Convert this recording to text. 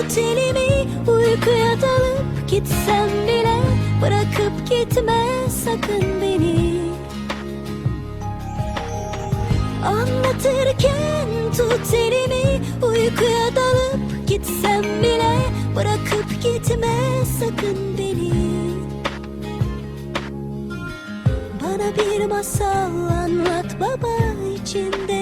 tut elimi Uykuya dalıp gitsem bile Bırakıp gitme sakın beni. Anlatırken tut elimi Uykuya dalıp gitsem bile Bırakıp gitme sakın beni. Bana bir masal anlat baba içinde